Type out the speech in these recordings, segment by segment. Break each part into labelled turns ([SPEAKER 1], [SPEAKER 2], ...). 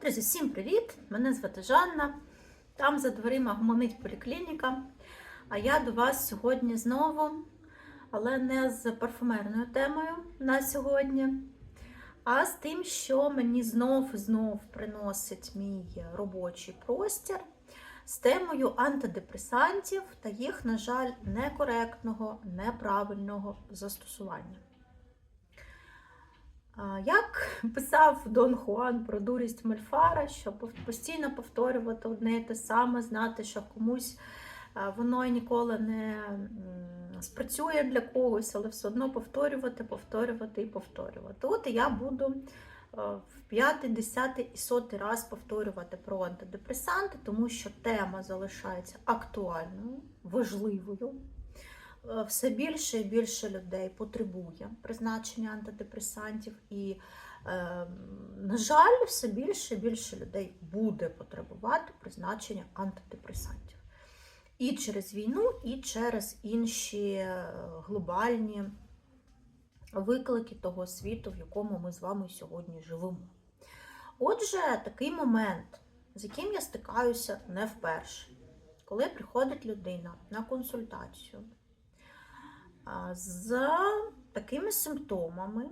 [SPEAKER 1] Друзі, всім привіт! Мене звати Жанна. Там за дверима гомонить поліклініка. А я до вас сьогодні знову, але не з парфумерною темою на сьогодні, а з тим, що мені знов і знов приносить мій робочий простір з темою антидепресантів та їх, на жаль, некоректного, неправильного застосування. Як писав Дон Хуан про дурість Мельфара, що постійно повторювати одне і те саме, знати, що комусь воно ніколи не спрацює для когось, але все одно повторювати, повторювати і повторювати. От я буду в п'ятий, десятий і сотий раз повторювати про антидепресанти, тому що тема залишається актуальною, важливою. Е, все більше і більше людей потребує призначення антидепресантів, і, е, на жаль, все більше і більше людей буде потребувати призначення антидепресантів. І через війну, і через інші е, глобальні виклики того світу, в якому ми з вами сьогодні живемо. Отже, такий момент, з яким я стикаюся не вперше, коли приходить людина на консультацію з такими симптомами,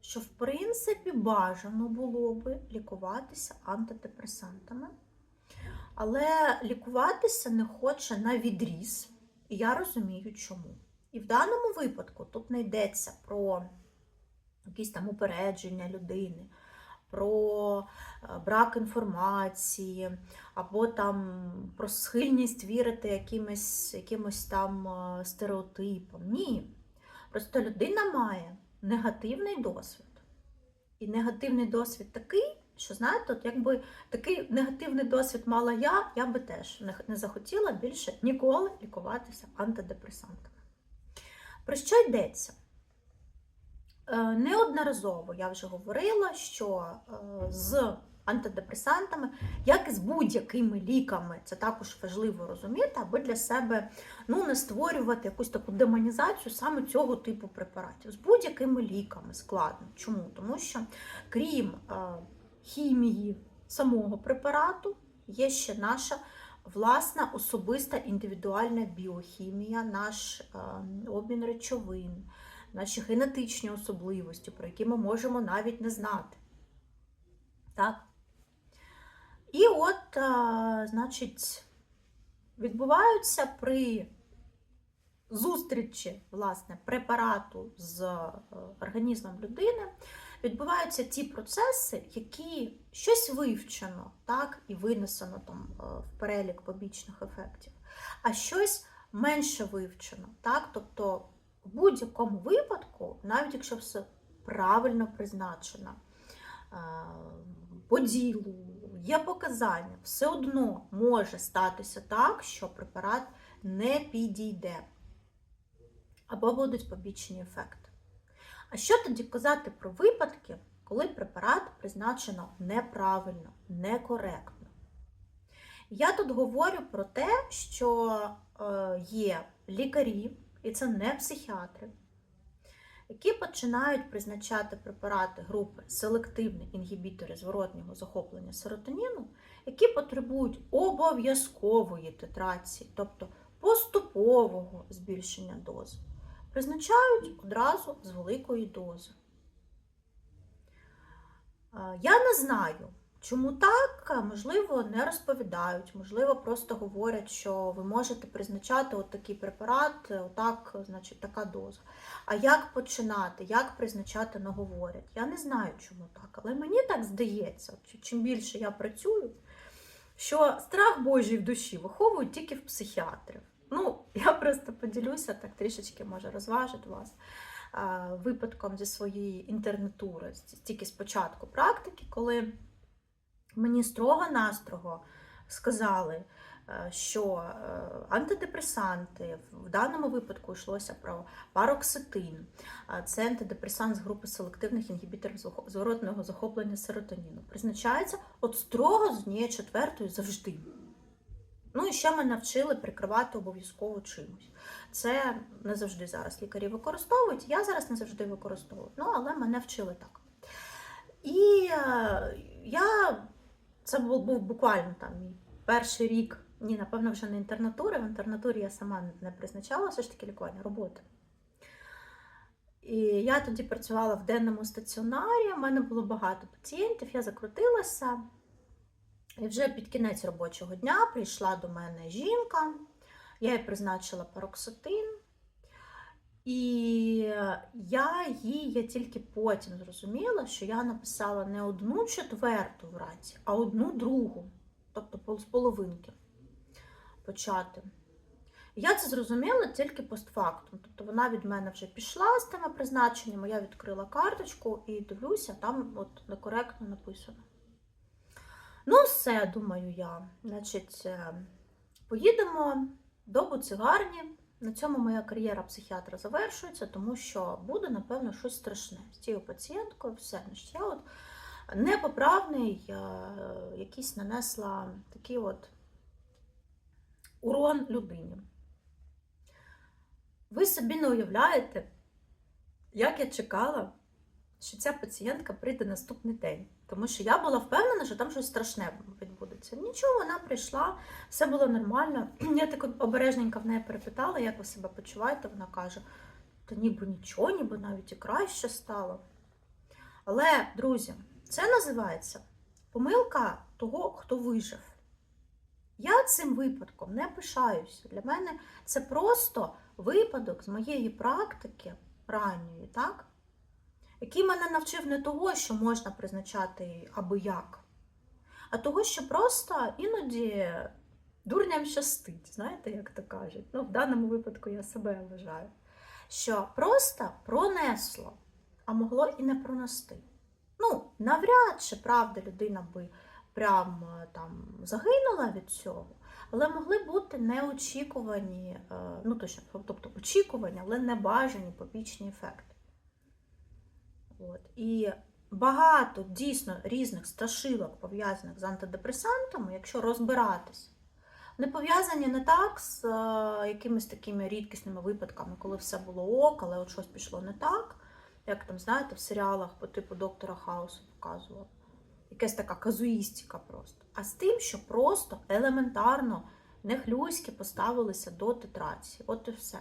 [SPEAKER 1] що, в принципі, бажано було би лікуватися антидепресантами, але лікуватися не хоче на відріз, і я розумію, чому. І в даному випадку тут не йдеться про якісь там упередження людини, про е, брак інформації, або там про схильність вірити якимось, якимось там е, стереотипам. Ні. Просто людина має негативний досвід. І негативний досвід такий, що знаєте, от якби такий негативний досвід мала я, я би теж не, не захотіла більше ніколи лікуватися антидепресантами. Про що йдеться? Е, Неодноразово я вже говорила, що е, з антидепресантами, як і з будь-якими ліками, це також важливо розуміти, аби для себе ну, не створювати якусь таку демонізацію саме цього типу препаратів. З будь-якими ліками складно. Чому? Тому що крім е, хімії самого препарату, є ще наша власна особиста індивідуальна біохімія, наш обмін речовин наші генетичні особливості, про які ми можемо навіть не знати. Так? І от, а, значить, відбуваються при зустрічі власне, препарату з е, організмом людини, відбуваються ті процеси, які щось вивчено, так, і винесено там е, в перелік побічних ефектів, а щось менше вивчено. Так? Тобто в будь-якому випадку, навіть якщо все правильно призначено, е, по ділу, є показання, все одно може статися так, що препарат не підійде або будуть побічні ефекти. А що тоді казати про випадки, коли препарат призначено неправильно, некоректно? Я тут говорю про те, що е, є лікарі, і це не психіатри, які починають призначати препарати групи селективні інгібітори зворотнього захоплення серотоніну, які потребують обов'язкової тетрації, тобто поступового збільшення дози, призначають одразу з великої дози. Е, Я не знаю, чому так, можливо, не розповідають, можливо, просто говорять, що ви можете призначати от такий препарат, отак, значить, така доза. А як починати, як призначати, не говорять. Я не знаю, чому так, але мені так здається, чим більше я працюю, що страх Божий в душі виховують тільки в психіатрів. Ну, я просто поділюся, так трішечки може розважити вас випадком зі своєї інтернатури, тільки спочатку практики, коли мені строго-настрого сказали, е, що е, антидепресанти, в даному випадку йшлося про пароксетин, це антидепресант з групи селективних інгібіторів зворотного захоплення серотоніну, призначається от строго з однієї четвертої завжди. Ну і ще мене вчили прикривати обов'язково чимось. Це не завжди зараз лікарі використовують. Я зараз не завжди використовую, ну але мене вчили так. І е, я це був, був буквально там мій перший рік. Ні, напевно, вже не інтернатури. В інтернатурі я сама не призначала все ж таки лікування роботи. І я тоді працювала в денному стаціонарі, у мене було багато пацієнтів, я закрутилася. І вже під кінець робочого дня прийшла до мене жінка, я їй призначила пароксетин. І я їй я тільки потім зрозуміла, що я написала не одну четверту вранці, а одну другу, тобто з половинки почати. Я це зрозуміла тільки постфактум. Тобто вона від мене вже пішла з тими призначеннями, я відкрила карточку і дивлюся, там от некоректно написано. Ну, все, думаю я. Значить, е, поїдемо до буцигарні. На цьому моя кар'єра психіатра завершується, тому що буде, напевно, щось страшне з цією пацієнткою. Все, я от непоправний, якийсь нанесла такий от урон людині. Ви собі не уявляєте, як я чекала, що ця пацієнтка прийде наступний день. Тому що я була впевнена, що там щось страшне відбудеться. Нічого, вона прийшла, все було нормально. Я так обережненько в неї перепитала, як ви себе почуваєте. Вона каже: та ніби нічого, ніби навіть і краще стало. Але, друзі, це називається помилка того, хто вижив. Я цим випадком не пишаюся. Для мене це просто випадок з моєї практики ранньої, так? який мене навчив не того, що можна призначати аби як, а того, що просто іноді дурням щастить, знаєте, як то кажуть. Ну, в даному випадку я себе вважаю. Що просто пронесло, а могло і не пронести. Ну, навряд чи правда людина би прям е, там загинула від цього, але могли бути неочікувані, е, ну точно, тобто очікувані, але не бажані побічні ефекти. От. І багато дійсно різних страшилок, пов'язаних з антидепресантами, якщо розбиратись, не пов'язані не так з е, якимись такими рідкісними випадками, коли все було ок, але от щось пішло не так, як там, знаєте, в серіалах по типу доктора Хаусу показував. Якась така казуїстика просто. А з тим, що просто елементарно нехлюйськи поставилися до тетрації. От і все.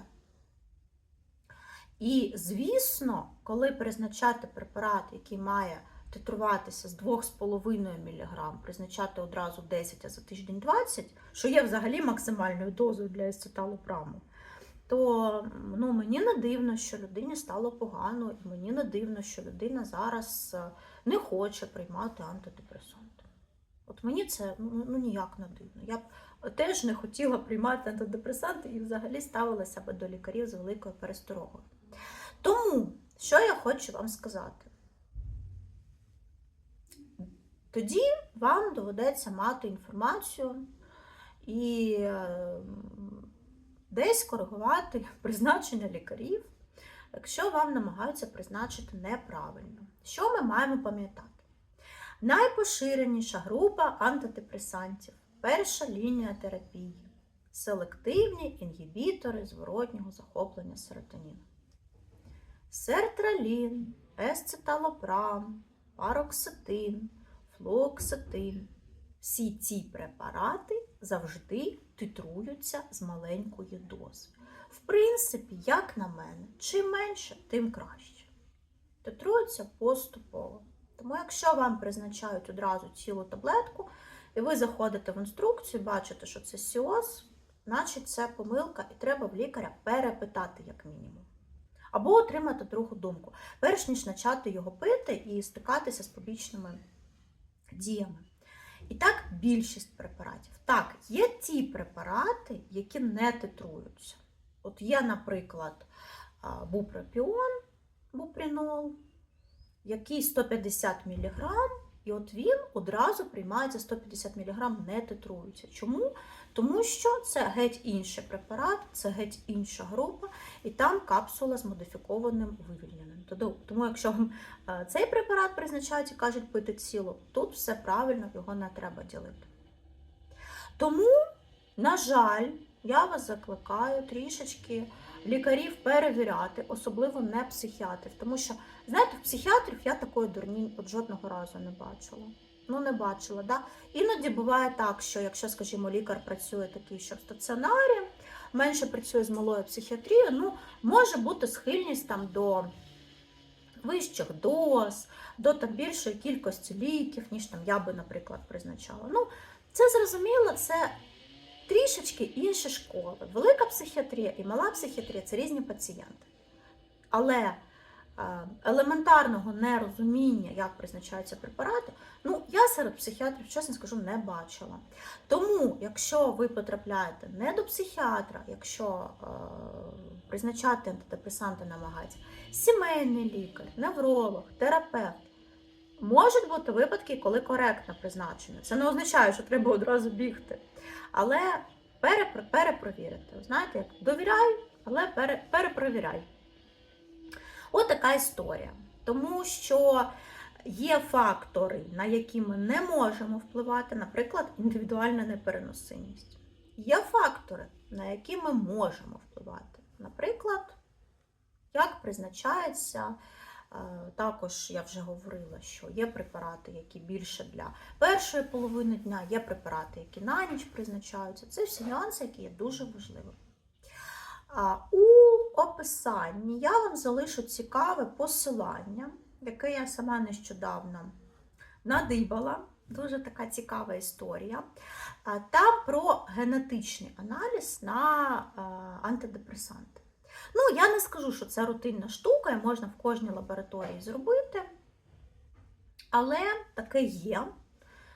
[SPEAKER 1] І, звісно, коли призначати препарат, який має титруватися з 2,5 мг, призначати одразу 10, а за тиждень 20, що є взагалі максимальною дозою для естеталопраму, то ну, мені не дивно, що людині стало погано, і мені не дивно, що людина зараз е, не хоче приймати антидепресанти. От мені це ну, ну ніяк не дивно. Я б теж не хотіла приймати антидепресанти і взагалі ставилася би до лікарів з великою пересторогою. Тому, що я хочу вам сказати? Тоді вам доведеться мати інформацію і е, десь коригувати призначення лікарів, якщо вам намагаються призначити неправильно. Що ми маємо пам'ятати? Найпоширеніша група антидепресантів перша лінія терапії селективні інгібітори зворотнього захоплення серотоніну. Сертралін, есцеталопрам, пароксетин, флуоксетин. Всі ці препарати завжди титруються з маленької дози. В принципі, як на мене, чим менше, тим краще. Титруються поступово. Тому, якщо вам призначають одразу цілу таблетку, і ви заходите в інструкцію, бачите, що це сіоз, значить це помилка, і треба в лікаря перепитати, як мінімум. Або отримати другу думку, перш ніж почати його пити і стикатися з побічними діями. І так, більшість препаратів. Так, є ті препарати, які не титруються. От є, наприклад, бупропіон, бупринол, який 150 мг, і от він одразу приймається 150 мг, не титрується. Чому? Тому що це геть інший препарат, це геть інша група, і там капсула з модифікованим вивільненим. Тому, якщо вам е, цей препарат призначають і кажуть пити цілу, тут все правильно, його не треба ділити. Тому, на жаль, я вас закликаю трішечки лікарів перевіряти, особливо не психіатрів. Тому що, знаєте, психіатрів я такої дурні от жодного разу не бачила. Ну, не бачила. Да? Іноді буває так, що якщо, скажімо, лікар працює такий, що в стаціонарі, менше працює з малою психіатрією, ну, може бути схильність там до вищих доз, до там більшої кількості ліків, ніж там я би, наприклад, призначала. Ну, це зрозуміло, це трішечки інші школи. Велика психіатрія і мала психіатрія це різні пацієнти. Але елементарного нерозуміння, як призначаються препарати, ну я серед психіатрів, чесно скажу, не бачила. Тому, якщо ви потрапляєте не до психіатра, якщо е, призначати антидепресанти намагається, сімейний лікар, невролог, терапевт. Можуть бути випадки, коли коректно призначено. Це не означає, що треба одразу бігти. Але перепро- перепровірити. Знаєте, як довіряй, але пере, перепровіряй. От така історія. Тому що є фактори, на які ми не можемо впливати, наприклад, індивідуальна непереносимість. Є фактори, на які ми можемо впливати. Наприклад, як призначається, е, також я вже говорила, що є препарати, які більше для першої половини дня, є препарати, які на ніч призначаються. Це всі нюанси, які є дуже важливими. У описанні я вам залишу цікаве посилання, яке я сама нещодавно надибала. Дуже така цікава історія. Там про генетичний аналіз на антидепресанти. Ну, я не скажу, що це рутинна штука, і можна в кожній лабораторії зробити. Але таке є,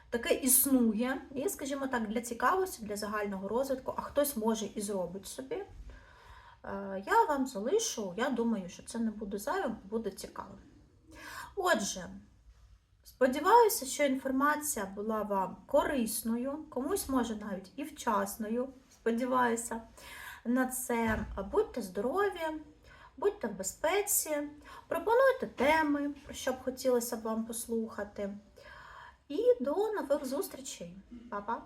[SPEAKER 1] таке існує. І, скажімо так, для цікавості, для загального розвитку, а хтось може і зробить собі. Е, Я вам залишу, я думаю, що це не буде зайвим, буде цікавим. Отже, сподіваюся, що інформація була вам корисною, комусь може навіть і вчасною. Сподіваюся на це. Будьте здорові, будьте в безпеці, пропонуйте теми, про що б хотілося б вам послухати. І до нових зустрічей. Па-па!